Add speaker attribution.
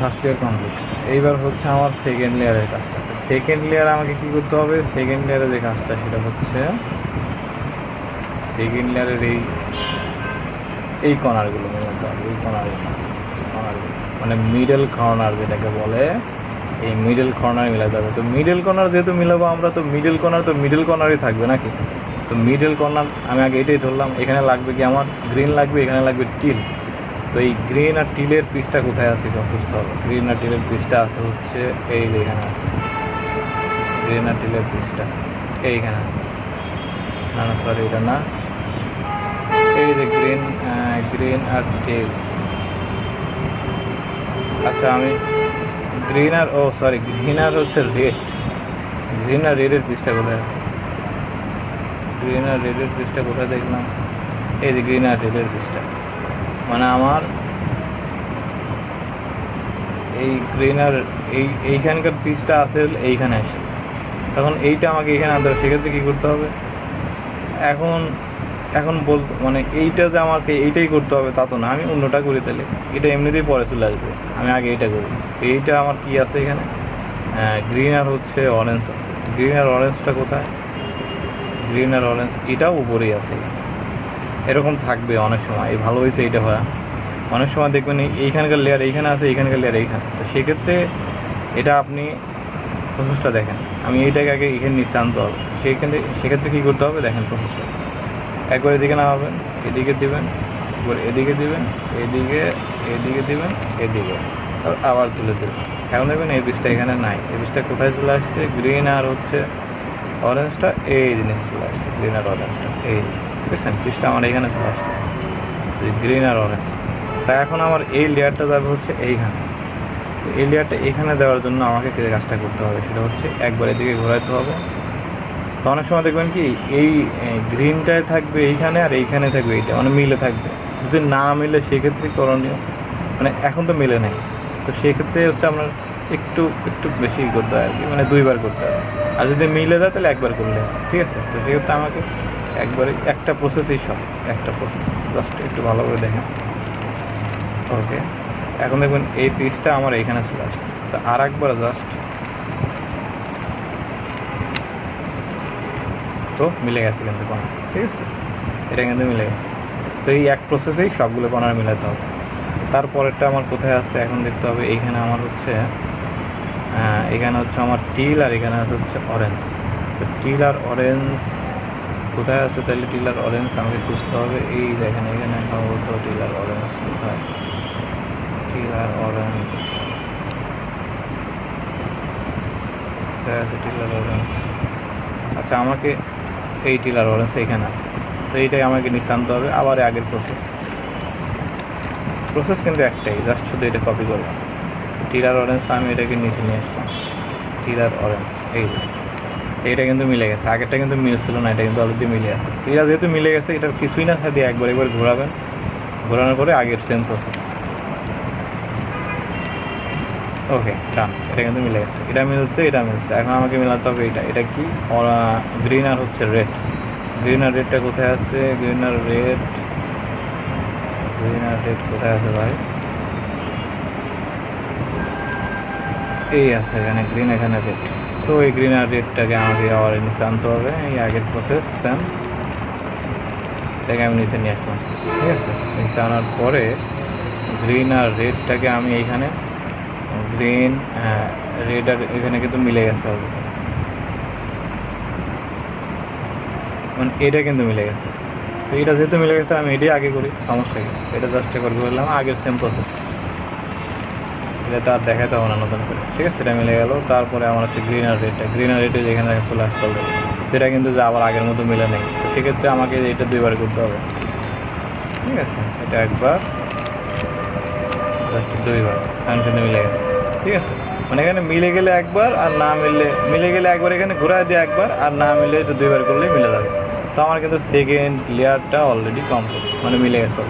Speaker 1: First year complete এইবার হচ্ছে আমার সেকেন্ড লেয়ারের কাজটা। সেকেন্ড লেয়ার আমাকে কি করতে হবে? সেকেন্ড লেয়ারে যে কাজটা, সেটা হচ্ছে সেকেন্ড লেয়ারের এই এই কর্নারগুলো মেলাতে এই কর্নারগুলো কর্নারগুলো মানে মিডল কর্নার যেটাকে বলে, এই মিডল কর্নার মিলাতে হবে। তো মিডল কর্নার যেহেতু মিলাবো আমরা, তো মিডল কর্নার তো মিডল কর্নারই থাকবে নাকি? তো মিডল কর্নার আমি আগে এটাই ধরলাম। এখানে লাগবে কি আমার? গ্রিন লাগবে, এখানে লাগবে টিল তো এই গ্রিন আর টিলের পিসটা কোথায় আছে এটা বুঝতে হবে। গ্রিন আর টিলের পিসটা আছে হচ্ছে এই যে এখানে আছে। গ্রিন আর টিলের পিসটা এইখানে আছে। না না সরি এটা না। এই যে গ্রিন গ্রিন আর টিল আচ্ছা আমি গ্রিন আর, ও সরি গ্রিন আর হচ্ছে রেড গ্রিন আর রেডের পিসটা কোথায় গ্রিন আর রেডের পিসটা কোথায় দেখলাম? এই যে গ্রিন আর রেডের পিসটা মানে আমার এই গ্রিন আর এই, এইখানকার পিসটা আছে, এইখানে আসে। তখন এইটা আমাকে এখানে আনতে হবে, সেক্ষেত্রে কী করতে হবে? এখন এখন বল মানে এইটা যে আমাকে এইটাই করতে হবে, তা তো না, আমি অন্যটা করি তাহলে। এটা এমনিতেই পরে চলে আসবে, আমি আগে এইটা করি। এইটা আমার কি আছে এখানে? গ্রিন আর হচ্ছে অরেঞ্জ আছে। গ্রিন আর অরেঞ্জটা কোথায়? গ্রিন আর অরেঞ্জ এটাও উপরেই আছে। এরকম থাকবে অনেক সময়। এই ভালো হয়েছে এইটা হয়। অনেক সময় দেখবেন এই- এইখানকার লেয়ার এইখানে আছে, এইখানকার লেয়ার এইখানে। তো সেক্ষেত্রে এটা আপনি প্রসেসটা দেখেন। আমি এইটাকে আগে এখানে নিচে আনতে হবে। সেইখানে সেক্ষেত্রে কী করতে হবে? দেখেন প্রসেসটা একবার এদিকে নামাবেন, এদিকে দিবেন, একবার এদিকে দিবেন, এদিকে এদিকে দিবেন, এদিকে। আবার তুলে দেবেন। এখন দেখবেন এই বীজটা এখানে নাই। এই বীজটা কোথায় চলে আসছে? গ্রিন আর হচ্ছে অরেঞ্জটা এই জিনিস চলে আসছে। গ্রিন আর অরেঞ্জটা এই। বুঝছেন বীজটা আমার এখানে চলে আসছে। গ্রিন আর অরেঞ্জ তা এখন আমার এই লেয়ারটা যাবে হচ্ছে এইখানে। এই লেয়ারটা এখানে দেওয়ার জন্য আমাকে যে কাজটা করতে হবে? সেটা হচ্ছে একবার এদিকে ঘোরাতে হবে। তো অনেক সময় দেখবেন কি, এই গ্রিনটায় থাকবে এইখানে আর এইখানে থাকবে এইটা মানে মিলে থাকবে। যদি না মিলে, সেক্ষেত্রে করণীয়। মানে এখন তো মিলে নেই। তো সেক্ষেত্রে হচ্ছে আপনার একটু একটু বেশি করতে হয় আর কি মানে দুইবার করতে হবে আর যদি মিলে যায়, তাহলে একবার করলে ঠিক আছে? তো সেক্ষেত্রে আমাকে একবারে একটা প্রসেসই সব, একটা প্রসেস জাস্ট একটু ভালো করে দেখেন। ওকে এখন দেখবেন এই পিসটা আমার এইখানে চলে আসছে। তো আর একবার জাস্ট তো মিলে গেছে কিন্তু কর্নার ঠিক আছে? এটা কিন্তু মিলে গেছে। তো এই এক প্রসেসেই সবগুলো কর্নার মিলাতে হবে। তারপরেরটা আমার কোথায় আছে? এখন দেখতে হবে। এইখানে আমার হচ্ছে এখানে হচ্ছে আমার টিল আর এখানে হচ্ছে অরেঞ্জ তো টিল আর অরেঞ্জ কোথায় আছে তাহলে টিলার অরেঞ্জ আমাকে খুঁজতে হবে। এই দেখেন, এখানে সম্ভবত টিল আর অরেঞ্জ কোথায়? টিলার অরেঞ্জ কোথায় আছে টিল আর অরেঞ্জ আচ্ছা আমাকে এই টিলার অরেঞ্জ এখানে আছে। তো এইটাই আমাকে নিচে আনতে হবে, আবার আগের প্রসেস প্রসেস কিন্তু একটাই জাস্ট শুধু এটা কপি করলাম। টিলার অরেঞ্জ আমি এটাকে নিচে নিয়ে আসলাম। টিলার অরেঞ্জ এই যে। এইটা কিন্তু মিলে গেছে, আগেরটা কিন্তু মিলছিল না, এটা কিন্তু অলরেডি মিলে আছে। এটা যেহেতু মিলে গেছে এটা কিছুই না দিয়ে একবার একবার ঘোরাবেন। ঘোরানোর পরে আগের সেম প্রসেস ওকে ডান এটা কিন্তু মিলে গেছে। এটা মিলছে এটা মিলছে। এখন আমাকে মিলাতে হবে এটা। এটা কি? গ্রিন আর হচ্ছে রেড গ্রিন আর রেডটা কোথায় আছে? গ্রিন আর রেড গ্রিন আর রেড কোথায় আছে ভাই? এই আছে এখানে গ্রিন এখানে রেড তো এই গ্রিন আর রেডটাকে আমাকে আবার নিচে আনতে হবে, এই আগের প্রসেস সেম এটাকে আমি নিচে নিয়ে আসলাম, ঠিক আছে? নিচে আনার পরে গ্রিন আর রেডটাকে আমি এইখানে গ্রিন রেড আর এখানে কিন্তু মিলে গেছে হবে মানে এটা কিন্তু মিলে গেছে। তো এটা যেহেতু মিলে গেছে, আমি এটাই আগে করি, সমস্যা কি? এটা জাস্ট একবার বললাম, আগের সেম প্রসেস এটা তো আর দেখাতে হবে না, নতুন করে। ঠিক আছে? এটা মিলে গেল। তারপরে আমার হচ্ছে গ্রিন রেটটা গ্রিনার রেটে যেখানে চলে আসতে হবে সেটা কিন্তু যে আবার আগের মতো মিলে নেই। তো সেক্ষেত্রে আমাকে এটা দুইবার করতে হবে। ঠিক আছে? এটা একবার। দুইবার। কিন্তু মিলে গেছে। ঠিক আছে? মানে এখানে মিলে গেলে একবার আর না মিললে মিলে গেলে একবার এখানে ঘোরায় দিয়ে একবার আর না মিললে এটা দুইবার করলেই মিলে যাবে। তো আমার কিন্তু সেকেন্ড লেয়ারটা অলরেডি কমপ্লিট মানে মিলে getse